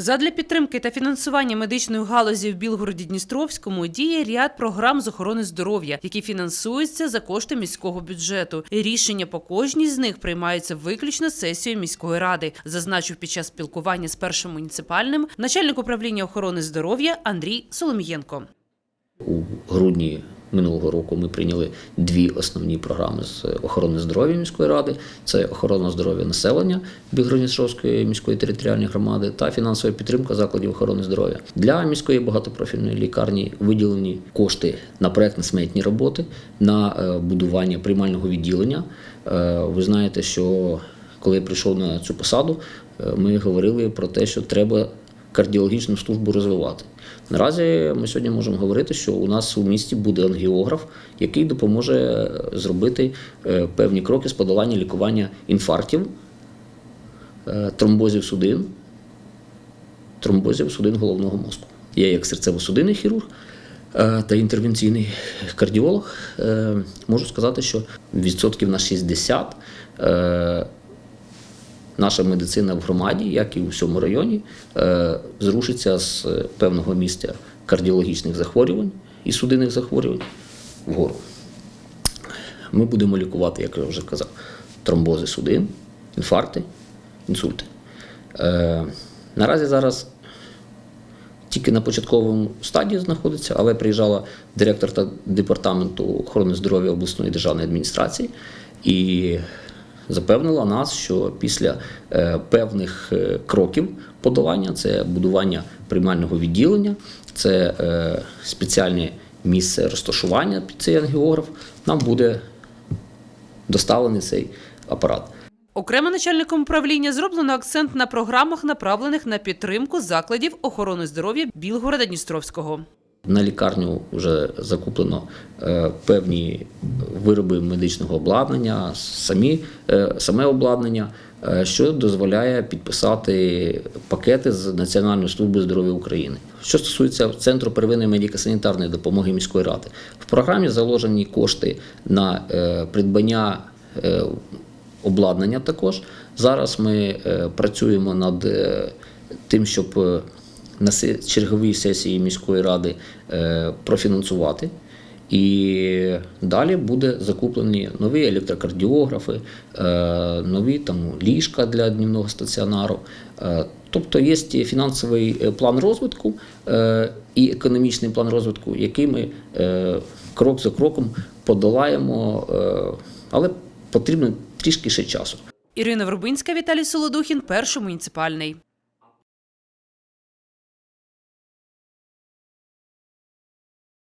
Задля підтримки та фінансування медичної галузі в Білгороді-Дністровському діє ряд програм з охорони здоров'я, які фінансуються за кошти міського бюджету. Рішення по кожній з них приймаються виключно сесією міської ради, зазначив під час спілкування з першим муніципальним начальник управління охорони здоров'я Андрій Соломієнко. У грудні минулого року ми прийняли дві основні програми з охорони здоров'я міської ради: це охорона здоров'я населення Білгородністровської міської територіальної громади та фінансова підтримка закладів охорони здоров'я. Для міської багатопрофільної лікарні виділені кошти на проектно-сметні роботи, на е, будування приймального відділення. Е, Ви знаєте, що коли я прийшов на цю посаду, е, ми говорили про те, що треба кардіологічну службу розвивати. Наразі ми сьогодні можемо говорити, що у нас у місті буде ангіограф, який допоможе зробити е, певні кроки з подолання лікування інфарктів, е, тромбозів судин, тромбозів судин головного мозку. Я як серцево-судинний хірург е, та інтервенційний кардіолог е, можу сказати, що відсотків на 60 е, наша медицина в громаді, як і у всьому районі, е, зрушиться з е, певного місця кардіологічних захворювань і судинних захворювань вгору. Ми будемо лікувати, як я вже казав, тромбози судин, інфаркти, інсульти. Е, Наразі зараз тільки на початковому стадії знаходиться, але приїжджала директор та департаменту охорони здоров'я обласної державної адміністрації і запевнила нас, що після е, певних е, кроків подолання це будування приймального відділення, це е, спеціальне місце розташування під цей ангіограф, нам буде доставлений цей апарат. Окремо начальником управління зроблено акцент на програмах, направлених на підтримку закладів охорони здоров'я Білгорода Дністровського. На лікарню вже закуплено е, певні вироби медичного обладнання, самі, е, саме обладнання, е, що дозволяє підписати пакети з Національної служби здоров'я України. Що стосується центру первинної медико-санітарної допомоги міської ради, в програмі заложені кошти на придбання. Обладнання також зараз ми працюємо над тим, щоб на черговій сесії міської ради е, профінансувати. І далі буде закуплені нові електрокардіографи, е, нові там ліжка для днівного стаціонару. Е, Тобто є фінансовий план розвитку і економічний план розвитку, який ми крок за кроком подолаємо, але потрібно трішки ще часу. Ірина Вербинська, Віталій Солодухін, перший муніципальний.